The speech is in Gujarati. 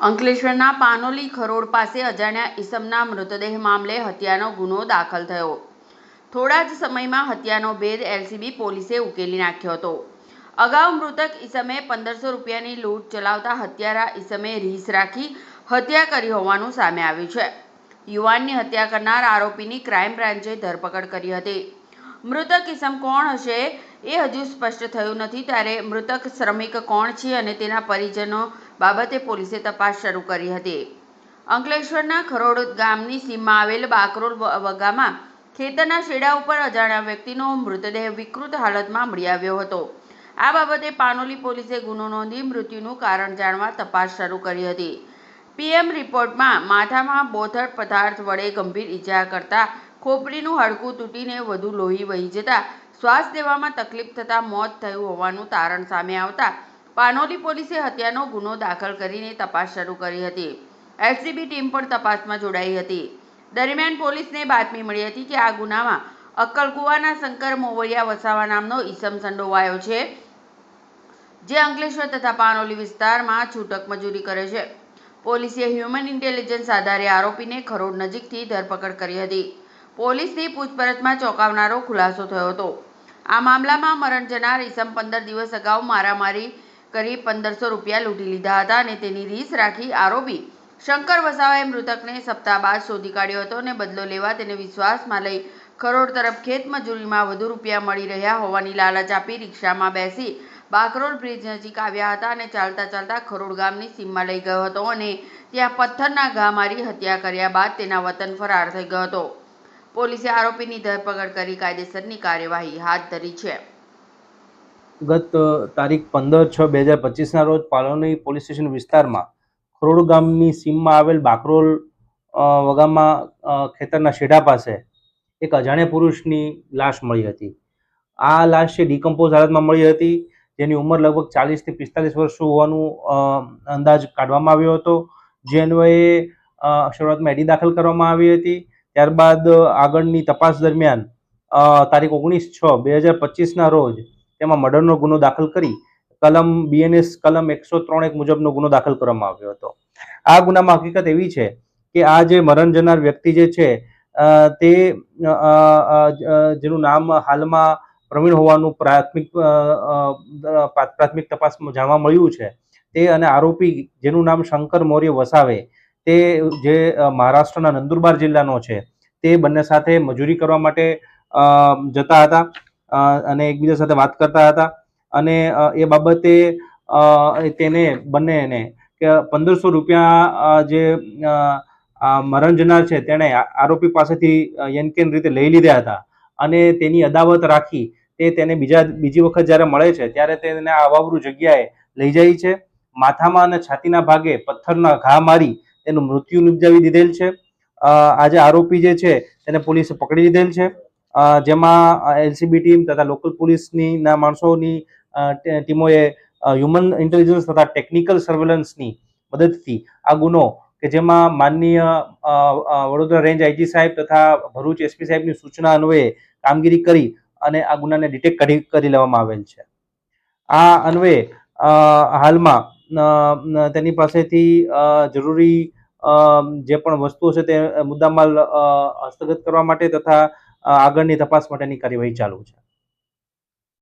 અંકલેશ્વરના પાનોલી ખરોડ પાસે અજાણ્યા ઈસમના મૃતદેહ મામલે હત્યાનો ગુનો દાખલ થયો. થોડા જ સમયમાં હત્યાનો ભેદ એલસીબી પોલીસે ઉકેલી નાખ્યો હતો. અગાઉ મૃતક ઈસમે પંદરસો રૂપિયાની લૂંટ ચલાવતા હત્યારા ઈસમે રીસ રાખી હત્યા કરી હોવાનું સામે આવ્યું છે. યુવાનની હત્યા કરનાર આરોપીની ક્રાઇમ બ્રાન્ચે ધરપકડ કરી હતી. મૃતક ઈસમ કોણ હશે એ હજુ સ્પષ્ટ થયું નથી, ત્યારે મૃતક શ્રમિક કોણ છે અને તેના પરિજનો બાબતે પોલીસે તપાસ શરૂ કરી હતી. અંકલેશ્વરના ખરોડ ગામની સીમમાં આવેલ બાકરોલ વગામાં ખેતરના શેડા ઉપર અજાણ્યા વ્યક્તિનો મૃતદેહ વિકૃત હાલતમાં મળી આવ્યો હતો. આ બાબતે પાનોલી પોલીસે ગુનો નોંધી મૃત્યુનું કારણ જાણવા તપાસ શરૂ કરી હતી. પીએમ રિપોર્ટમાં માથામાં બોથડ પદાર્થ વડે ગંભીર ઈજા કરતા ખોપડીનું હાડકું તૂટીને વધુ લોહી વહી જતા શ્વાસ લેવામાં તકલીફ થતાં મોત થયું હોવાનું તારણ સામે આવતા પાનોલી પોલીસે હત્યાનો ગુનો દાખલ કરીને તપાસ શરૂ કરી હતી. એલસીબી ટીમ પણ તપાસમાં જોડાઈ હતી. દરમિયાન પોલીસને બાતમી મળી હતી કે આ ગુનામાં અક્કલકુવાના શંકર મોવરિયા વસાવા નામનો ઈસમ સંડોવાયો છે, જે અંકલેશ્વર તથા પાનોલી વિસ્તારમાં છૂટક મજૂરી કરે છે. પોલીસે હ્યુમન ઇન્ટેલિજન્સ આધારે આરોપીને ખરોડ નજીકથી ધરપકડ કરી હતી. પોલીસની પૂછપરછમાં ચોંકાવનારો ખુલાસો થયો હતો. આ મામલામાં મરણ જનાર ઈસમ પંદર દિવસ અગાઉ મારામારી કરી પંદરસો રૂપિયા લૂંટી લીધા હતા અને તેની રીસ રાખી આરોપી શંકર વસાવાએ મૃતકને સપ્તાહ બાદ શોધી કાઢ્યો હતો અને બદલો લેવા તેને વિશ્વાસમાં લઈ ખરોડ તરફ ખેતમજૂરીમાં વધુ રૂપિયા મળી રહ્યા હોવાની લાલચ આપી રિક્ષામાં બેસી બાકરોલ બ્રિજ નજીક આવ્યા હતા અને ચાલતા ચાલતા ખરોડ ગામની સીમમાં લઈ ગયો હતો અને ત્યાં પથ્થરના ઘા મારી હત્યા કર્યા બાદ તેના વતન ફરાર થઈ ગયો હતો. પોલીસે આરોપીની ધરપકડ કરી કાયદેસરની કાર્યવાહી હાથ ધરી છે. ગત તારીખ પંદર છ બે હજાર પચીસના રોજ પાલોની પોલીસ સ્ટેશન વિસ્તારમાં ખરોડ ગામની સીમમાં આવેલ બાકરોલ વગામાં ખેતરના શેઢા પાસે એક અજાણ્યા પુરુષની લાશ મળી હતી. આ લાશ છે ડિકમ્પોઝ હાલતમાં મળી હતી, જેની ઉંમર લગભગ ચાલીસથી પિસ્તાલીસ વર્ષ હોવાનું અંદાજ કાઢવામાં આવ્યો હતો. જે અન્વયે શરૂઆતમાં એડી દાખલ કરવામાં આવી હતી. ત્યારબાદ આગળની તપાસ દરમિયાન તારીખ ઓગણીસ છ બે હજાર પચીસના રોજ તેમાં મર્ડરનો ગુનો દાખલ કરી કલમ બીએનએસ કલમ એકસો ત્રણ એક મુજબનો ગુનો દાખલ કરવામાં આવ્યો હતો. આ ગુનામાં હકીકત એવી છે કે આ જે મરણ જનાર વ્યક્તિ જે છે તે જેનું નામ હાલમાં પ્રવીણ હોવાનું પ્રાથમિક પ્રાથમિક તપાસમાં જાણવા મળ્યું છે. તે અને આરોપી જેનું નામ શંકર મૌર્ય વસાવે, તે જે મહારાષ્ટ્રના નંદુરબાર જિલ્લાનો છે, તે બંને સાથે મજૂરી કરવા માટે જતા હતા. અને એકબીજા સાથે વાત કરતા હતા. અને એ બાબતે તેને બંનેને કે પંદરસો રૂપિયા જે મરણ જનાર છે તેણે આરોપી પાસેથી યનકેન રીતે લઈ લીધા હતા. અને તેની અદાવત રાખી તે તેને બીજા, બીજી વખત જ્યારે મળે છે ત્યારે તેને અવાવરૂ જગ્યાએ લઈ જાય છે. માથામાં અને છાતીના ભાગે પથ્થરના ઘા મારી તેનું મૃત્યુ નિપજાવી દીધેલ છે. આજે આરોપી જે છે તેને પોલીસે પકડી લીધેલ છે. જેમાં એલસીબી ટીમ તથા લોકલ પોલીસની ના માણસોની ટીમોએ હ્યુમન ઇન્ટેલિજન્સ તથા ટેકનિકલ સર્વેલન્સની મદદથી આ ગુનો કે જેમાં માનનીય વડોદરા રેન્જ આઈજી સાહેબ તથા ભરૂચ એસપી સાહેબની સૂચના અન્વયે કામગીરી કરી અને આ ગુનાને ડિટેક્ટ કરી કરી લેવામાં આવેલ છે. આ અન્વયે હાલમાં તેની પાસેથી જરૂરી જે પણ વસ્તુઓ છે તે મુદ્દામાલ હસ્તગત કરવા માટે તથા આગળની તપાસ માટેની કાર્યવાહી ચાલુ છે.